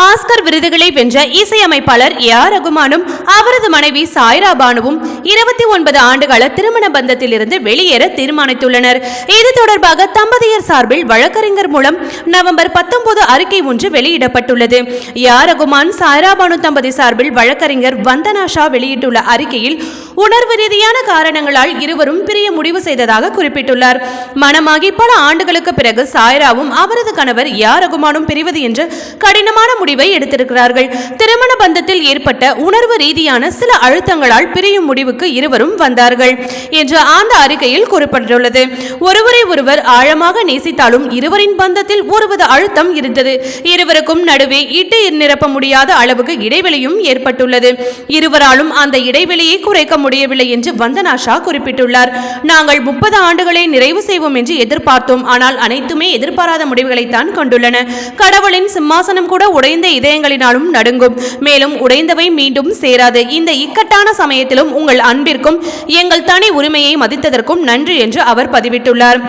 Oscar விருதுகளை வென்ற இசையமைப்பாளர் ஏ ஆர் ரகுமானும் அவரது மனைவி சாய்ரா பானுவும் இருபத்தி ஒன்பது ஆண்டுகால திருமண பந்தத்திலிருந்து வெளியேற தீர்மானித்துள்ளனர். இது தொடர்பாக தம்பதியர் சார்பில் வழக்கறிஞர் மூலம் நவம்பர் பத்தொன்பது அறிக்கை ஒன்று வெளியிடப்பட்டுள்ளது. ஏ ஆர் ரகுமான் சாய்ரா பானு தம்பதி சார்பில் வழக்கறிஞர் வந்தனா ஷா வெளியிட்டுள்ள அறிக்கையில் உணர்வு ரீதியான காரணங்களால் இருவரும் பிரிய முடிவு செய்ததாக குறிப்பிட்டுள்ளார். மனமாகி பல ஆண்டுகளுக்கு பிறகு சாய்ராவும் அவரது கணவர் யார் ரகுமானும் பிரிவது என்று கடினமான முடிவை எடுத்திருக்கிறார்கள். திருமண பந்தத்தில் ஏற்பட்ட உணர்வு ரீதியான சில அழுத்தங்களால் பிரியும் முடிவுக்கு இருவரும் வந்தார்கள். என்று அந்த அறிக்கையில் கூறப்பட்டுள்ளது ஒருவரை ஒருவர் ஆழமாக நேசித்தாலும் இருவரின் பந்தத்தில் ஒருவித அழுத்தம் இருந்தது. இருவருக்கும் நடுவே இட்டு நிரப்ப முடியாத அளவுக்கு இடைவெளியும் ஏற்பட்டுள்ளது. இருவராலும் அந்த இடைவெளியை குறைக்க முடியவில்லை என்று வந்தனாஷா குறிப்பிட்டுள்ளார். நாங்கள் முப்பது ஆண்டுகளை நிறைவு செய்வோம் என்று எதிர்பார்த்தோம். ஆனால் அனைத்துமே எதிர்பாராத முடிவுகளைத்தான் கொண்டுள்ளன. கடவுளின் சிம்மாசனம் கூட உடை உடைந்த இதயங்களினாலும் நடுங்கும். மேலும் உடைந்தவை மீண்டும் சேராது. இந்த இக்கட்டான சமயத்திலும் உங்கள் அன்பிற்கும் எங்கள் தனி உரிமையை மதித்ததற்கும் நன்றி என்று அவர் பதிவிட்டுள்ளார்.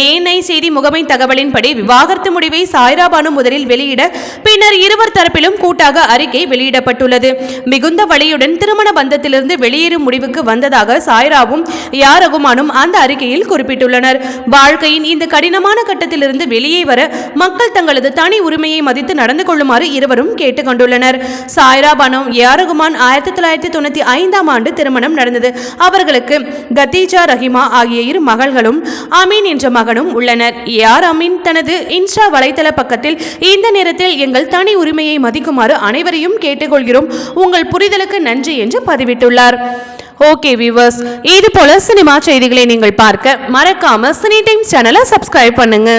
ஏஎன்ஐ செய்தி முகமை தகவலின்படி விவாகரத்து முடிவை சாய்ராபானு முதலில் வெளியிட பின்னர் இருவர் தரப்பிலும் கூட்டாக அறிக்கை வெளியிடப்பட்டுள்ளது. மிகுந்த வழியுடன் திருமண பந்தத்திலிருந்து வெளியேறும் முடிவுக்கு வந்ததாக சாய்ராவும் யாரகுமானும் அந்த அறிக்கையில் குறிப்பிட்டுள்ளனர். வாழ்க்கையின் இந்த கடினமான கட்டத்திலிருந்து வெளியே வர மக்கள் தங்களது தனி உரிமையை மதித்து நடந்து கொள்ளுமாறு இருவரும் கேட்டுக்கொண்டுள்ளனர். சாய்ரா பனோ யா ரகுமான் ஆயிரத்தி தொள்ளாயிரத்தி தொண்ணூத்தி ஐந்தாம் ஆண்டு திருமணம் நடந்தது. அவர்களுக்கு கத்தீஜா ரஹிமா ஆகிய இரு மகள்களும் அமீன் என்ற மகனும் உள்ளனர். ஏஆர் அமீன் தனது இன்ஸ்டா வலைத்தள பக்கத்தில் இந்த நேரத்தில் எங்கள் தனி உரிமையை மதிக்குமாறு அனைவரையும் கேட்டுக்கொள்கிறோம். உங்கள் புரிதலுக்கு நன்றி என்று பதிவிட்டுள்ளார். ஓகே வியூவர்ஸ் இது போல சினிமா செய்திகளை நீங்கள் பார்க்க மறக்காம சினி டைம்ஸ் சேனலை சப்ஸ்கிரைப் பண்ணுங்க.